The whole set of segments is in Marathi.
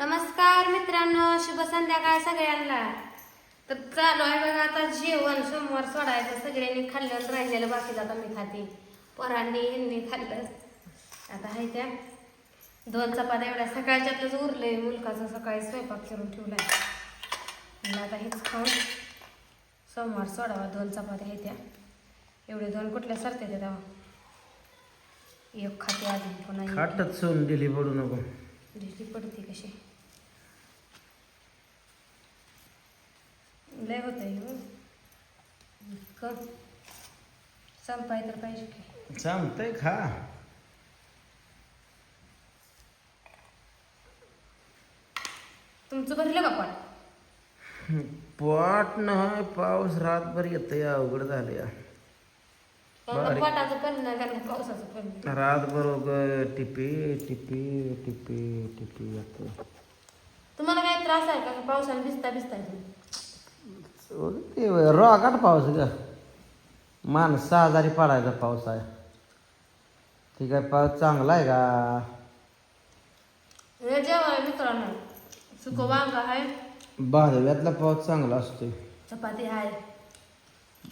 नमस्कार मित्रांनो शुभ संध्याकाळ सगळ्यांना. तर चालू आहे बघा आता जेवण. सोमवार सोडायचं. सगळ्यांनी खाल्लं राहिलेलं बाकी आता मी खाते. पोरांनी ह्यांनी खाल्लं. आता आहे त्या. दोन चपात्या एवढ्या सकाळच्यातलंच उरलंय. मुलकाचं सकाळी स्वयंपाक करून ठेवलाय. आता हेच खाऊन सोमवार सोडावा. दोन चपात्या आहे त्या. एवढे दोन कुठल्या सरते त्या तेव्हा? एक खाते अजून पुन्हा. खाटच सोन दिली पडू नको. ढिली पडते कशी? लय होत आहे संपाय तर पाहिजे की. चालतंय खा. तुमचं भरलं का पण पोट नाही पाऊस रातभर येतंय अवघड झालं. पोटाचं पण नाही पावसाचं पण. रातभर टिपी टिपी टिपी टिपी येतोय. तुम्हाला काय त्रास आहे का? पावसाने भिजता भिजता ते रोगाट पाऊस ग माणसं आजारी पडायचा पाऊस आहे. ठीक आहे पाऊस चांगला आहे का? मित्रांनो. सुक वांग आहे. बाधव्यातला पाऊस चांगला असतोय. चपाती आहे.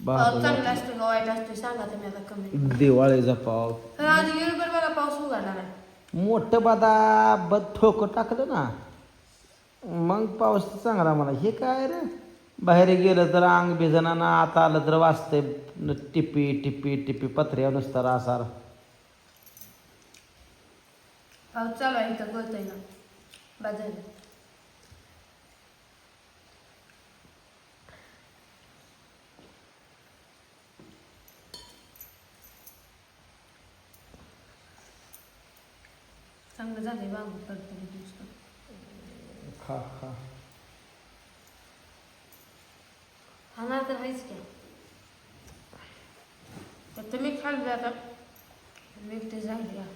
पाऊस चांगला बाधव्यात असतो का? वाईट असतो सांगा तुम्ही आता कमी. दिवाळीचा पाऊस. आज युरोपवर बघा पाऊस उघडणार आहे. मोठं बदा बद ठोकं टाकलं ना. मग पाऊस चांगला मला. हे काय रे? बाहेर गेलं तर अंग भिजणं ना आता आलं तर वाचते टिपी टिपी टिपी पत्र्या नुसतं रासार. पाऊस चालू आहे इथं गळतोय ना. बाजारात चांगलं वांग पडतं दिवस खा खा. खाणार तर आहेच की तर तुम्ही खाल्लं आता मी ते झाली का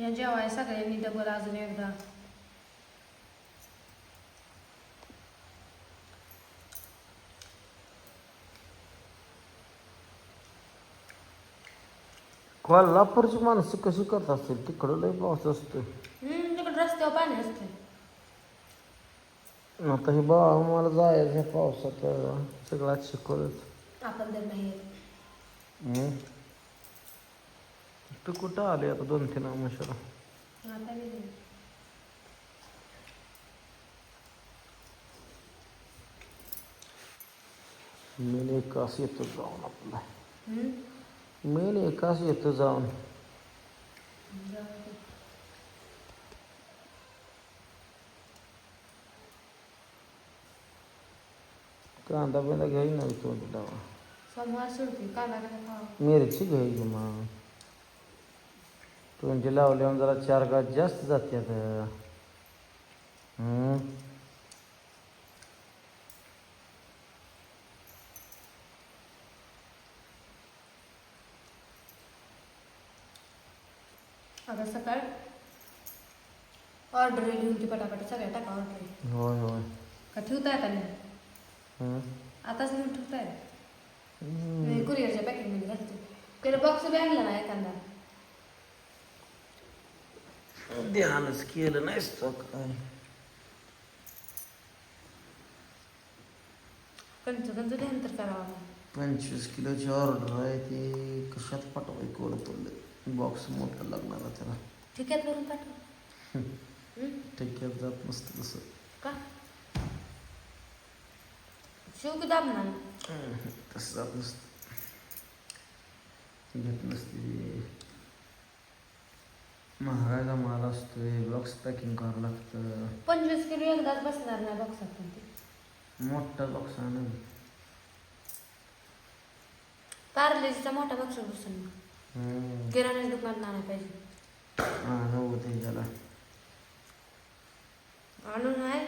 या जेवाय सगळ्यांनी कोल्हापूरची माणसं कशी करत असतील तिकडं लय पाऊस असतो हम्म तिकडे रस्त्यावर पाणी असते आता हे बा मला जायचं ह्या पावसात सगळं शिकवलंच आपण तर नाही येत. हम्म. तू कुठं आले आता दोन तीन मशाला आता मी नाही. मेन एकाच येतो जाऊन आपला हम्म? मेन एकाच येतो जाऊन. कांदा बिंदा घ्यायची नाही सोमवार काय खावा मिरची घ्यायची मग तोंडी लावल्यावर जरा चार गाठ जास्त जात्यात हम्म. अगं सकाळ ऑर्डर लिहून ती पटापट सगळ्या टाका ऑर्डर होय होय. का ठेवताय आता नाही. आताच लिहून ठेवताय? हम्म. मी कुरिअरच्या पॅकिंगमध्ये घालते. त्याला बॉक्स बी आणला ना एखादा. ध्यानच केलं नाहीस तो काय. कंच कंच ध्यान तर करावं. पंचवीस किलोची ऑर्डर आहे ती कशात पाठवाय कोण पडलं बॉक्स मोठं लागणार आहे त्याला. ठिक्यात भरून पाठव? ठेक्यात जात नसतं तसं. का? शिव की दाबणार हम्म, तसं जात नसतं घेत नसते. महागाचा माल असतोय बॉक्स पॅकिंग करावं लागतं. पंचवीस किलो एकदाच बसणार नाही बॉक्सात पण ते. मोठा बॉक्स आणून पार्लेजीचा मोठा बॉक्स बसून. किराण्याच्या दुकानात आणायला पाहिजे आणू उद्या त्याला आणून आहे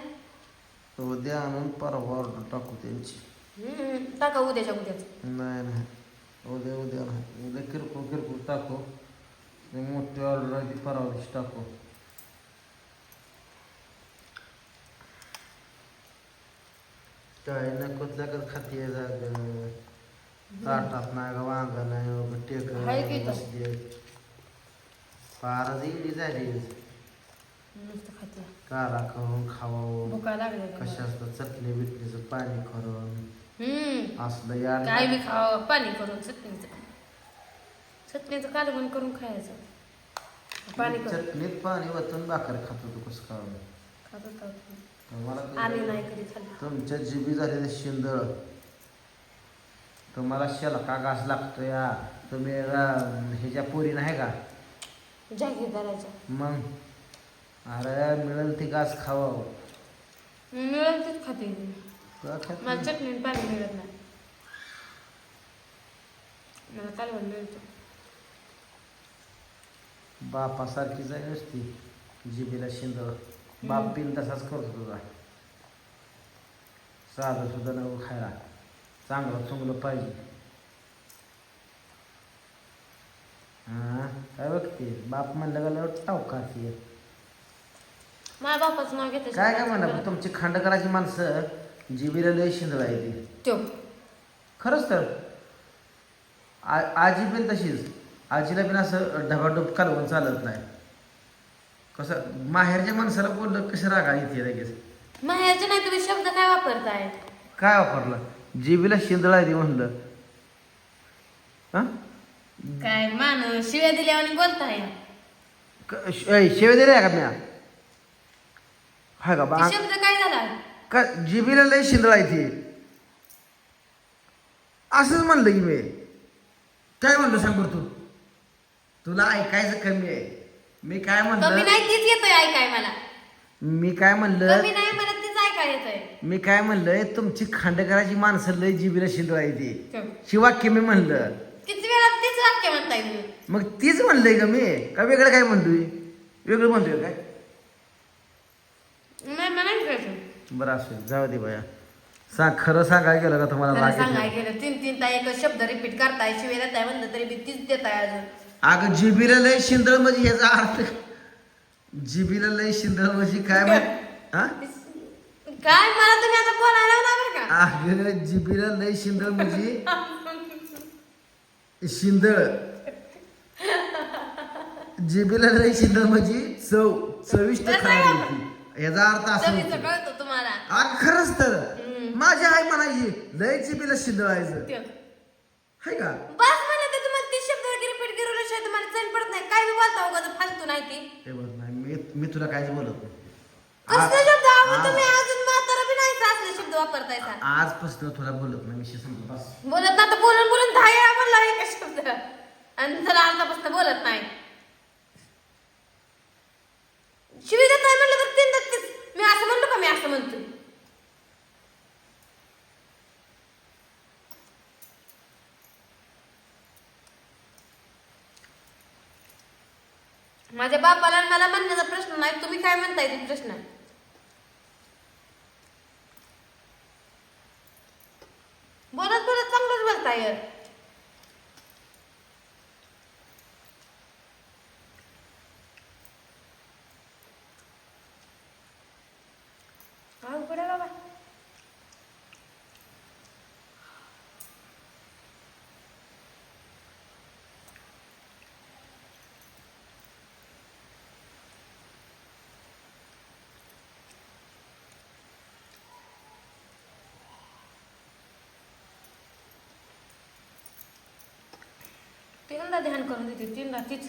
उद्या आणून परवा ऑर्डर टाकू त्यांची हम्म, टाका उद्याच्या उद्याच नाही नाही उद्या उद्या नाही उद्या किरकोळ किरकोळ टाकू। ते मोठी ऑर्डर आहे ती परवा दिवशी टाकू। काय नको जागत खाती जाग ताटात नाही का वांग नाही टेक हाय की इथं? फारच इडी झाली. नुसतं खाते काला करून खावावं भुका लागले कशाचं? चटणी बिटणीचं पाणी करून. हम्म. असलं या काय बी खावं पाणी करून चटणीचं. चटणीचं कालवण करून खायचं. पाणी करून. चटणीत पाणी वतून भाकर खात होतो कसं खावं खात होता तुम्हाला आम्ही नाही कधी खाल्लं. तुमच्या जिबी झालेले शिंदळ. तुम्हाला शेलका घास लागतो या तुम्ही रा- ह्याच्या पोरी नाही का? जागीरदाराच्या मग? अरे मिळेल ती घास खावं मिळेल तेच खाते. मी. मला? चटणी आणि पाणी मिळत नाही. मला कालवण मिळतं. बापासारखीच आहे नुसती जिबीला शिंदळ बाप पिन तसाच करतो तुझा. साधं सुद्धा नको खायला. चांगलं चुंगलं पाहिजे. हा काय बघते बाप म्हणलं का माझ्या बापाचं नाव घेते काय काय म्हणा तुमची खांडकराची माणसं जिबीला लय शिंदळ आहे ती त्यो. खरंच तर. आ- आजी पण तशीच. आजीला पण असं ढबाडूब कालवून चालत नाही. कसं माहेरच्या माणसाला बोललं कसं रागा येते लगेच. माहेरचे नाही तुम्ही शब्द काय वापरताय? काय वापरलं? जिबीला शिंदळ आहे ती म्हणलं. हा? काय माणूस शिव्या दिल्यावर बोलताय. क- श- ऐ, शेवे दिले का म्या? हाय का बा? ते शब्द काय झाला? का जिबीला लय शिंदळ आहे ती असंच म्हणलं की मी. काय म्हणलं सांग बरं तू? तुला ऐकायचं कमी आहे. मी काय कमी म्हणलं? नाही तीच येतोय ऐकाय मला. मी काय म्हणलं? कमी नाही मला मी काय म्हणलंय तुमची खांडेकराची माणसं लय जिबीला शिंदळ आहे ती. शिवाक्य मी म्हणलं? किती वेळा तीच वाक्य म्हणताय तुम्ही? मग तीच म्हणलंय का मी? का वेगळं काय म्हणतोय? वेगळं म्हणतोय काय? नाही बरं असू जाऊ दे बाया. सांग खरं सांगाय गेलं का तुम्हाला त्याला राग येतो? सांगाय गेलं. तीन तीन ताई एकच शब्द रिपीट करताय देताय म्हणलं तरी बी तीच देताय अजून. अगं जिबीला लय शिंदळ म्हणजे याचा अर्थ जिबीला लय शिंदळ म्हणजे काय माहीत? हा? काय? मला तुम्ही आता बोलायला बरं का? अगं जिबीला लय शिंदळ म्हणजे शिंदळ. जिबीला लय शिंदळ म्हणजे चव चविष्ट खायला. याचा अर्थ असा चवीचं होतो. कळतं तुम्हाला. अगं खरंच तर. माझी आई म्हणायची लय जिबीला शिंदळायचं त्यो. हाय का? बस तर तुम्हाला तीस शब्द रिपीट चैन पडत नाही. काय मी बोलता उगाच फालतू नाही ती. हे बघ नाही मी मी तुला काहीच बोलत नाही. कसले शब्द? आज- अजून म्हातारा बी नाही असले शब्द वापरताय सा आजपासून तुला बोलत नाही विषय संपला बस. बोलत ना तर बोलून बोलून दहा वेळा बोलला एक शब्द. आणि जरा आतापासून बोलत नाही. शिवी देत नाही म्हणलं तर तीन नक्कीच मी असं म्हणलो का मी असं म्हणतो? माझ्या बापाला आणि मला म्हणण्याचा प्रश्न नाही तुम्ही काय म्हणताय ते प्रश्न आहे बोलत बोलत चांगलंच बोलताय अवघड आहे बाबा तीनदा ध्यान करून देते तीनदा तीच